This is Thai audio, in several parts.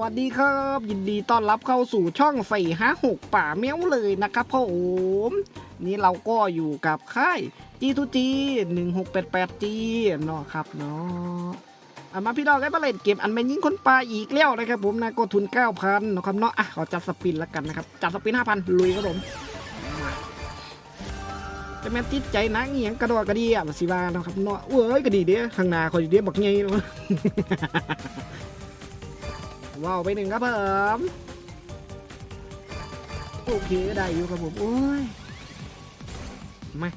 วัสดีครับ ยินดีต้อนรับเข้าสู่ช่องใส่ห้าหกป่าเมี้ยวเลยนะครับพ่อโอมนี่เราก็อยู่กับค่าย G2G 1688G เนาะครับเนาะอามาพี่น้องได้มาเล่นเกมอันเป็นยิงคนปลาอีกแล้วนะครับผมนะก็ทุน9,000เนาะครับเนาะอะขอจัดสปินแล้วกันนะครับจัดสปิน5,000ลุยครับผมจะแม่ติดใจนักเงียงกระโดดกระดียบสิว่าเนาะครับเนาะเว้ยกระดีเด้อข้างหน้าคอยเดียบักไงเนาะ ว้าวไปหนึ่งครับผมโอเคได้อยู่ครับผมโอ้ยมา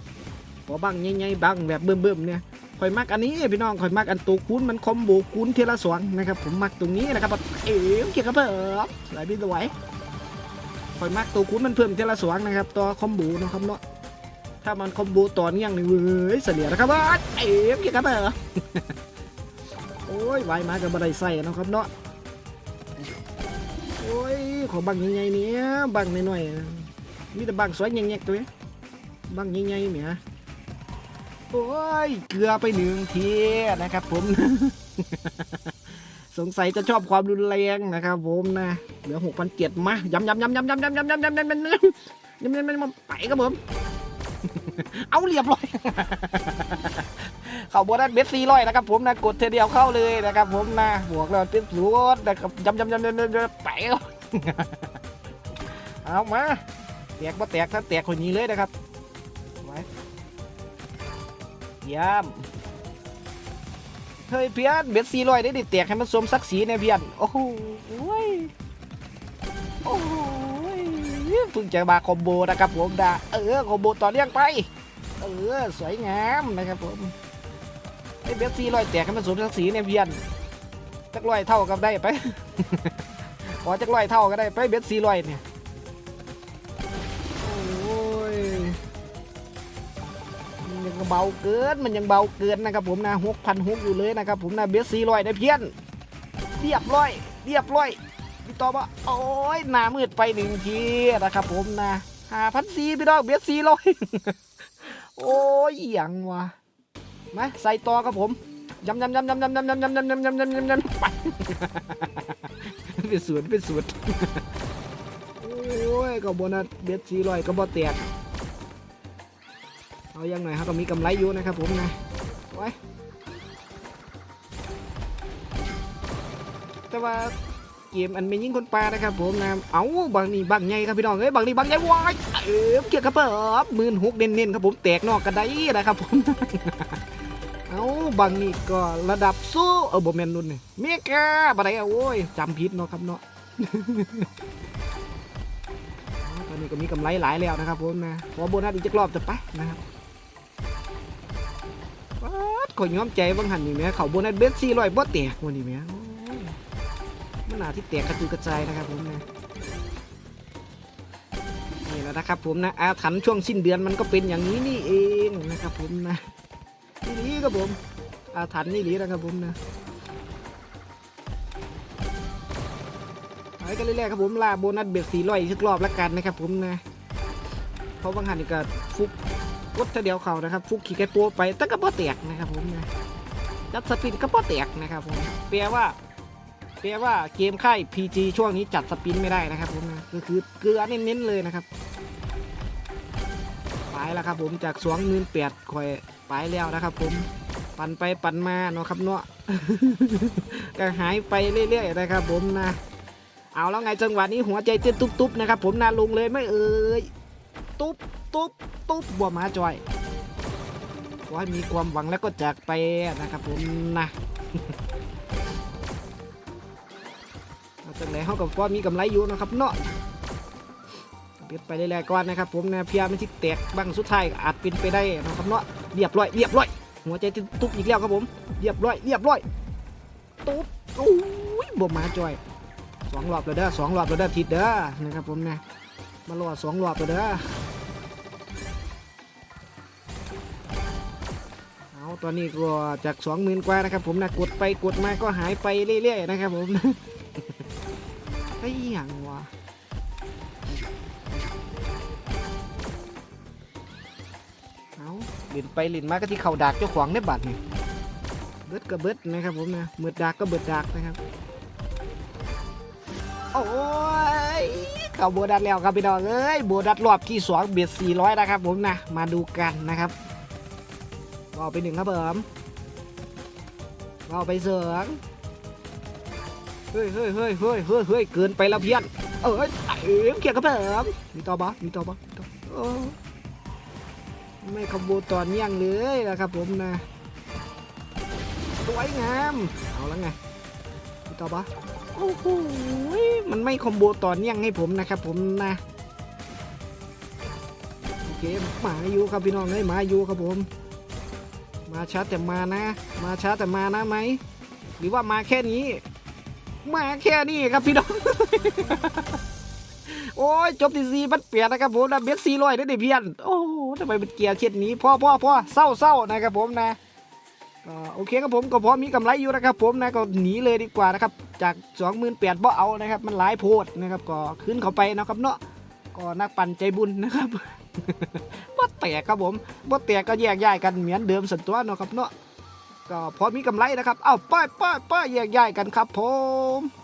ขอบังใหญ่ๆบังแบบเบิ่มๆเนี่ยคอยมักอันนี้พี่น้องคอยมักอันตัวคูณมันคอมโบคูณเทละสองนะครับผมมักตรงนี้นะครับเอ๋เกี่ยวกับเพิ่มสวยพี่สวยคอยมักตัวคูณมันเพิ่มเทละสองนะครับตัวคอมโบนะครับเนาะถ้ามันคอมโบต่อเนื่องนี่เว้ยเสียนะครับว่าเอ๋เกี่ยวกับเพิ่มโอ้ยไวมากับบันไดใส่นะครับเนาะ ขอบังยังไงเนี่ยบังหน่อยๆมีแต่บังสวยแยกๆตัวนี้บังยังไงเนี่ยโอ้ยเกลือไปหนึ่งทีนะครับผม สงสัยจะชอบความรุนแรงนะครับผมนะเหลือหกพันเจ็ดมาย้ำย้ำย้ำย้ำย้ำย้ำย้ำย้ำย้ำย้ำย้ำย้ำยำยำยำยำไปครับผม เอาเรียบร้อยเข้าโบนัสเบสซี่ร้อยนะครับผมนะกดเทเดียวเข้าเลยนะครับผมนะบวกแล้วเป็นศูนย์นะครับย้ำย้ำย้ำย้ำยำยำไปเอา เอามาแตกบ่แตกถ้าแตกคนนี้เลยนะครับไว้ยี่ยมเฮ้ยเพียนเบสซี่ร้อยได้ดิแตกให้มันสมศักดิ์ศรีเนี่ยเพียนโอ้โหโอ้โหเพิ่งจะมาคอมโบนะครับผมดาเออคอมโบต่อเนื่องไป เออสวยงามนะครับผมไอเบสซี่ลอยแตกให้มันสมศักดิ์ศรีเนี่ยเพียนจักลอยเท่ากับได้ไป ขอจักลอยเท่าก็ได้ไปเบสซี่ลอยเนี่ยโอ้ยมันยังเบาเกินมันยังเบาเกินนะครับผมนะหกพันหกอยู่เลยนะครับผมนะเบสซี่ลอยได้เพี้ยนเรียบร้อย เรียบร้อยพี่ต่อว่าโอ้ยหน้ามืดไปหนึ่งทีนะครับผมนะห้าพันสี่พี่น้องเบสซี่ลอยโอ้ยอหย่างวะมาใส่ต่อครับผมยำยำยำยำยำยำยำยำยำยำยำยำยำยำไป เป็นสวนเป็นสวนโอ้ยก็โบนัสเบ็ดสี่ร้อยก็บ่แตกเอายังหน่อยครับก็มีกำไรอยู่นะครับผมนะไว้แต่ว่าเกมอันเป็นยิงคนปลานะครับผมนะเอาบางนี่บางใหญ่ครับพี่น้องเอ้ยบางนี่บางใหญ่วายเออเกี่ยวกับเปิบมื่นหกเน้นๆครับผมแตกนอกกันได้นะครับผม เอาบางนี่ก็ระดับสู้เออบ่แมนนุ่นนี่เมกาบ่ได้อะโอ้ยจำผิดเนาะครับเนาะตอนนี้ก็มีกำไรหลายแล้วนะครับผมนะขอโบนัสอีกจักรอบจะไปนะครับป๊าดขอยอมใจบางหันนี่แหม่เขาโบนัสเบสซี่ร้อยบ่แตกวันนี้แม่โอ้ยมันนาที่แตกกระจุยกระจายนะครับผมนะนี่แหละนะครับผมนะอาถรรพ์ช่วงสิ้นเดือนมันก็เป็นอย่างนี้นี่เองนะครับผมนะ นี่หลีครับผมอาถรรพ์นี่หลีนะครับผมนะไปกันเรื่อยๆครับผมลาโบนัสเบ็ดสี่ร้อยสักรอบละกันนะครับผมนะเพราะบางหันนี่ก็ฟุกกดเท่าเดียวเขานะครับ ฟุกขี่ไก่โปไปแต่ก็บ่แตกนะครับผมนะจัดสปินก็บ่แตกนะครับผมแปลว่าแปลว่าเกมค่าย PG ช่วงนี้จัดสปินไม่ได้นะครับผมนะก็คือเกลือเน้นๆเลยนะครับไปแล้วครับผมจากสองหมื่นแปดคอย ไปแล้วนะครับผมปั่นไปปั่นมาเนาะครับเนาะก็หายไปเรื่อยๆนะครับผมนะ เอาแล้วไงจังหวะนี้หัวใจเต้นตุ๊บๆนะครับผมนาลงเลยไม่เอ่ยตุ๊บตุ๊บตุ๊บบัวหมาจอยขอให้มีความหวังแล้วก็จากไปนะครับผมนะเอาจังไหนเขากับว่ามีกำไรอยู่นะครับเนาะเบียไปเรื่อยๆก่อนนะครับผมนะเพียไม่ที่แตกบ้างสุดท้ายอาจเป็นไปได้นะครับเนาะ เรียบร้อยเรียบร้อย หัวใจตุ๊บอีกแล้วครับผม เรียบร้อยเรียบร้อย ตุ๊บโอ้ยบวมาจอยสองรอบแล้วเด้อสองรอบแล้วเด้อทิดเด้อนะครับผมนะมารอสองรอบแล้วเด้อเอาตอนนี้ก็จากสองหมื่นกว่านะครับผมนะกดไปกดมาก็หายไปเรื่อยๆนะครับผมไอ้ยังวะ ล่นไปล่นมาก็ที่เขาดากเจ้าของได้บัตรนี่เบิดก็เบิดนะครับผมนะเมืดดากก็เบิดดากนะครับ โอ้ยเข้าโบนัสแล้วครับพี่น้องเอ้ยโบนัสรอบที่สองเบียด400นะครับผมนะมาดูกันนะครับเอาไปหนึ่งครับผมเอาไปเสริงเฮ้ยเฮ้ยเฮ้ยเฮ้ยเฮ้ยเฮ้ยเกินไปแล้วเพี้ยนเอ้ยเอ้ยเกียร์ครับผมมีต่อปะมีต่อปะมีต่อโอ้ ไม่ขโมยตอนเนียงเลยนะครับผมนะสวยงามเอาแล้วไงมีต่อปะโอ้โหมันไม่คอมโบต่อเนื่องให้ผมนะครับผมนะโอเคหมาอยู่ครับพี่น้องเอ้ยหมาอยู่ครับผม มาช้าแต่มานะ มาช้าแต่มานะไหมหรือว่ามาแค่นี้ มาแค่นี้ครับพี่น้องโอ้ยจบที่สี่พันเปลี่ยนนะครับผมนะเบสสี่ร้อยได้ดิเพียนโอ้ ทำไมเป็นเกียร์เช่นนี้พ่อพ่อพ่อเศร้าเศร้านะครับผมนะโอเคครับผมก็พอมีกำไรอยู่นะครับผมนะก็หนีเลยดีกว่านะครับจาก28,000บ่เอานะครับมันหลายโพดนะครับก็ขึ้นเข้าไปนะครับเนาะก็นักปั่นใจบุญนะครับบ่แตกครับผมบ่แตกก็แยกย้ายกันเหมือนเดิมสันตัวเนาะครับเนาะก็พอมีกำไรนะครับ เอ้าป้ายป้ายป้ายแยกย้ายกันครับผม